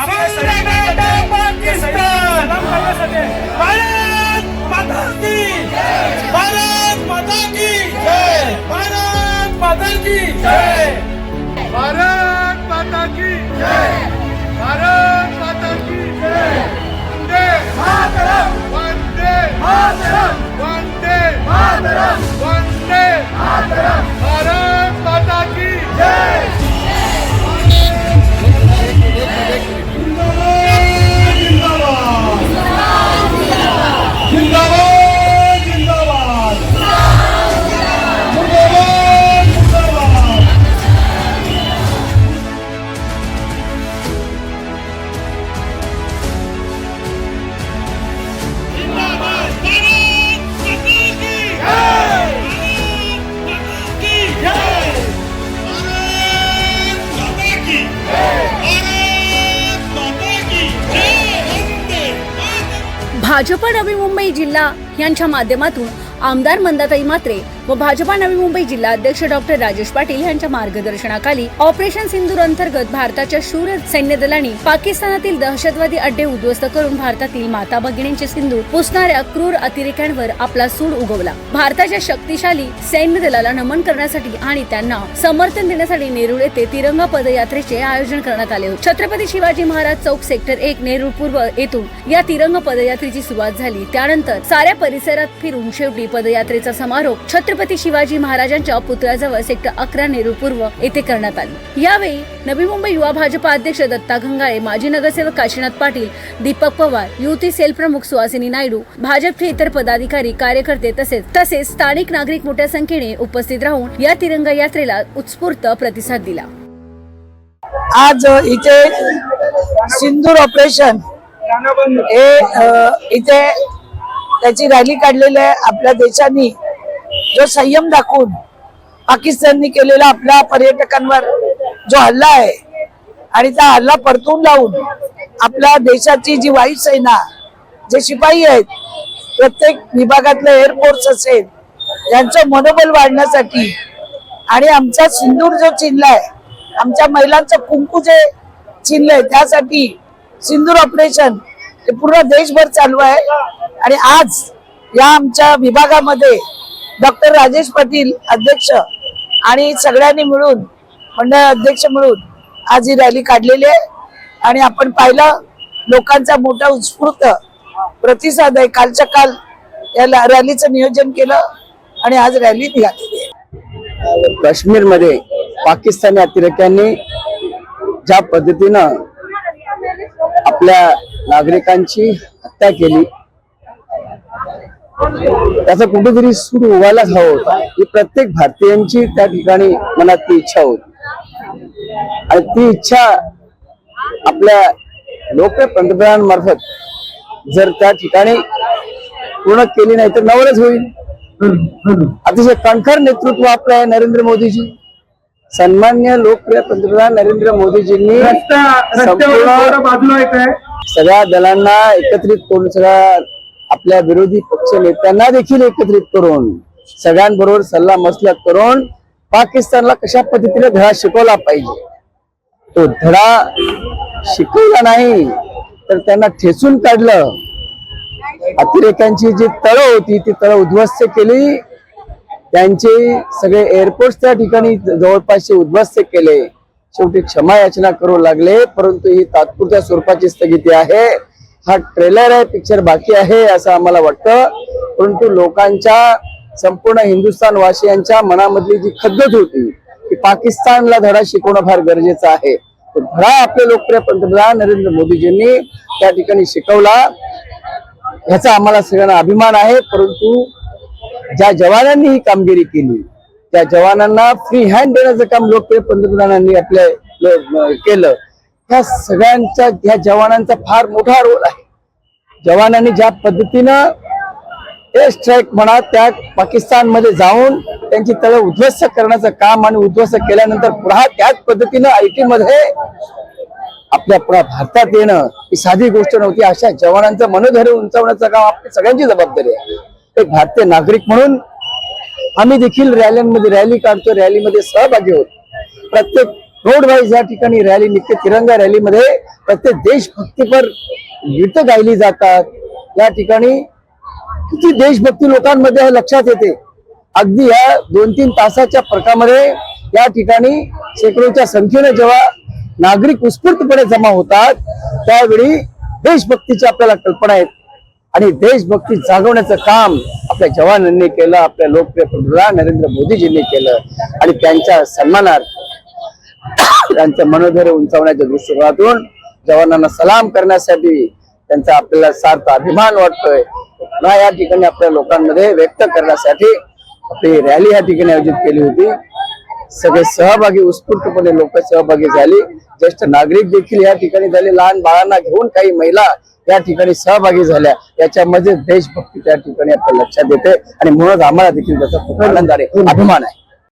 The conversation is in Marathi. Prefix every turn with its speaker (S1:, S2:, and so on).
S1: आपल्या
S2: भाजप नवी मुंबई जिल्हा यांच्या माध्यमातून आमदार मंदाताई मात्रे व भाजपा नवी मुंबई जिल्हा अध्यक्ष डॉक्टर राजेश पाटील यांच्या मार्गदर्शनाखाली ऑपरेशन सिंदूर अंतर्गत भारताच्या शूर सैन्य दलांनी पाकिस्तानातील दहशतवादी अड्डे उद्ध्वस्त करून भारतातील माता भगिनींचे सिंदूर पुसणाऱ्या क्रूर अतिरेक्यांवर आपला सूड उगवला. भारताच्या शक्तिशाली सैन्य दलाला नमन करण्यासाठी आणि त्यांना समर्थन देण्यासाठी नेरूळ येथे तिरंगा पदयात्रेचे आयोजन करण्यात आले होते. छत्रपती शिवाजी महाराज चौक सेक्टर एक नेरूळ पूर्व येथून या तिरंगा पदयात्रेची सुरुवात झाली. त्यानंतर साऱ्या परिसरात फिरून शेवटी पदयात्रेचा समारोप छत्रपती शिवाजी महाराजांच्या पुतळ्याजवळ सेक्टर अकरा नेहरू पूर्व येथे करण्यात आली. यावेळी नवी मुंबई युवा भाजपा अध्यक्ष दत्ता घंगाळे माजी नगरसेवक काशीनाथ पाटील दीपक पवार युती सेल प्रमुख सुहासिनी नायडू भाजपचे इतर पदाधिकारी कार्यकर्ते तसेच तसेच स्थानिक नागरिक मोठ्या संख्येने उपस्थित राहून या तिरंगा यात्रेला उत्स्फूर्त प्रतिसाद दिला.
S3: आज इथे सिंदूर ऑपरेशन हे इथे त्याची रॅली काढलेली आहे आपल्या देशाने. जो संयम दाखवून पाकिस्ताननी केलेला आपल्या पर्यटकांवर जो हल्ला आहे आणि त्या हल्ला परतून लावून आपल्या देशाची जी वायुसेना जे शिपाई आहेत प्रत्येक विभागातले एअरफोर्स असेल यांचं मनोबल वाढण्यासाठी आणि आमचा सिंदूर जो चिनलाय आमच्या महिलांचं कुंकू जे चिनलंय त्यासाठी सिंदूर ऑपरेशन हे पूर्ण देशभर चालू आहे. आणि आज या आमच्या विभागामध्ये डॉक्टर राजेश पाटील अध्यक्ष आणि सगळ्यांनी मिळून मंडळ अध्यक्ष मिळून आज ही रॅली काढलेली आहे. आणि आपण पाहिलं लोकांचा मोठा उत्स्फूर्त प्रतिसाद आहे. कालच्या काल या रॅलीचं नियोजन केलं आणि आज रॅली निघालेली आहे.
S4: पाकिस्तानी अतिरेक्यांनी ज्या पद्धतीनं आपल्या नागरिकांची हत्या केली त्याचा कुठेतरी सूर उगायलाच हवा होता. ही प्रत्येक भारतीयांची त्या ठिकाणी मनात ती इच्छा होती. आणि ती इच्छा आपल्या लोक पंतप्रधानांमार्फत जर त्या ठिकाणी पूर्ण केली नाही तर नवलच होईल. अतिशय कणखर नेतृत्व आपलं आहे नरेंद्र मोदीजी. सन्मान्य लोकप्रिय पंतप्रधान नरेंद्र मोदीजींनी संपूर्ण सगळ्या दलांना एकत्रित करून सगळ्या आपल्या विरोधी पक्ष नेत्यांना देखील एकत्रित करून सगळ्यांबरोबर सल्ला मसलत करून पाकिस्तानला कशा पद्धतीने धडा शिकवला पाहिजे? तो धडा शिकवला नाही तर त्यांना ठेचून काढलं. अतिरेक्यांची जी तळं होती ती तळं उद्ध्वस्त केली. त्यांचे सगळे एअरपोर्ट त्या ठिकाणी जवळपासचे उद्ध्वस्त केले. शेवटी क्षमा याचना करू लागले परंतु ही तात्पुरत्या स्वरूपाची स्थगिती आहे. हा ट्रेलर आहे पिक्चर बाकी आहे असं आम्हाला वाटतं. परंतु लोकांच्या संपूर्ण हिंदुस्थान वासियांच्या मनामधली जी खद्दत होती की पाकिस्तानला धडा शिकवणं फार गरजेचं आहे. तो धडा आपले लोकप्रिय पंतप्रधान नरेंद्र मोदीजींनी त्या ठिकाणी शिकवला. ह्याचा आम्हाला सगळ्यांना अभिमान आहे. परंतु ज्या जवानांनी ही कामगिरी केली त्या जवानांना फ्री हँड देण्याचं काम लोकप्रिय पंतप्रधानांनी आपल्या केलं. ह्या सगळ्यांचा ह्या जवानांचा फार मोठा रोल आहे. जवानांनी ज्या पद्धतीनं एअर स्ट्राईक म्हणा त्या पाकिस्तानमध्ये जाऊन त्यांची तळ उद्ध्वस्त करण्याचं काम आणि उद्ध्वस्त केल्यानंतर पुन्हा त्याच पद्धतीनं आय टी मध्ये आपल्या पुन्हा भारतात येणं ही साधी गोष्ट नव्हती. अशा जवानांचं मनोधैर्य उंचावण्याचं काम आपली सगळ्यांची जबाबदारी आहे. एक भारतीय नागरिक म्हणून आम्ही देखील रॅल्यांमध्ये रॅली काढतो रॅलीमध्ये सहभागी होतो. प्रत्येक रोड वाईज या ठिकाणी रॅली निघते. तिरंगा रॅलीमध्ये प्रत्येक देशभक्तीपर गीतं गायली जातात. या ठिकाणी किती देशभक्ती लोकांमध्ये हे लक्षात येते. अगदी या दोन तीन तासाच्या फरकामध्ये या ठिकाणी शेकडोच्या संख्येने जेव्हा नागरिक उत्स्फूर्तपणे जमा होतात त्यावेळी देशभक्तीची आपल्याला कल्पना आहेत आणि देशभक्ती जागवण्याचं काम आपल्या जवानांनी केलं आपल्या लोकप्रिय पंतप्रधान नरेंद्र मोदीजींनी केलं आणि त्यांच्या सन्मानार्थ त्यांचं मनोधैर्य उंचावण्याच्या दृष्टिकोनातून जवानांना सलाम करण्यासाठी त्यांचा आपल्याला सार्थ अभिमान वाटतोय. पुन्हा या ठिकाणी आपल्या लोकांमध्ये व्यक्त करण्यासाठी आपली रॅली या ठिकाणी आयोजित केली होती. सगळे सहभागी उत्स्फूर्तपणे लोक सहभागी झाली. ज्येष्ठ नागरिक देखील या ठिकाणी झाले. लहान बाळांना घेऊन काही महिला या ठिकाणी सहभागी झाल्या. याच्यामध्ये देशभक्ती त्या ठिकाणी आपल्या लक्षात येते. आणि म्हणून आम्हाला देखील त्याचा खूप आनंद आहे अभिमान आहे.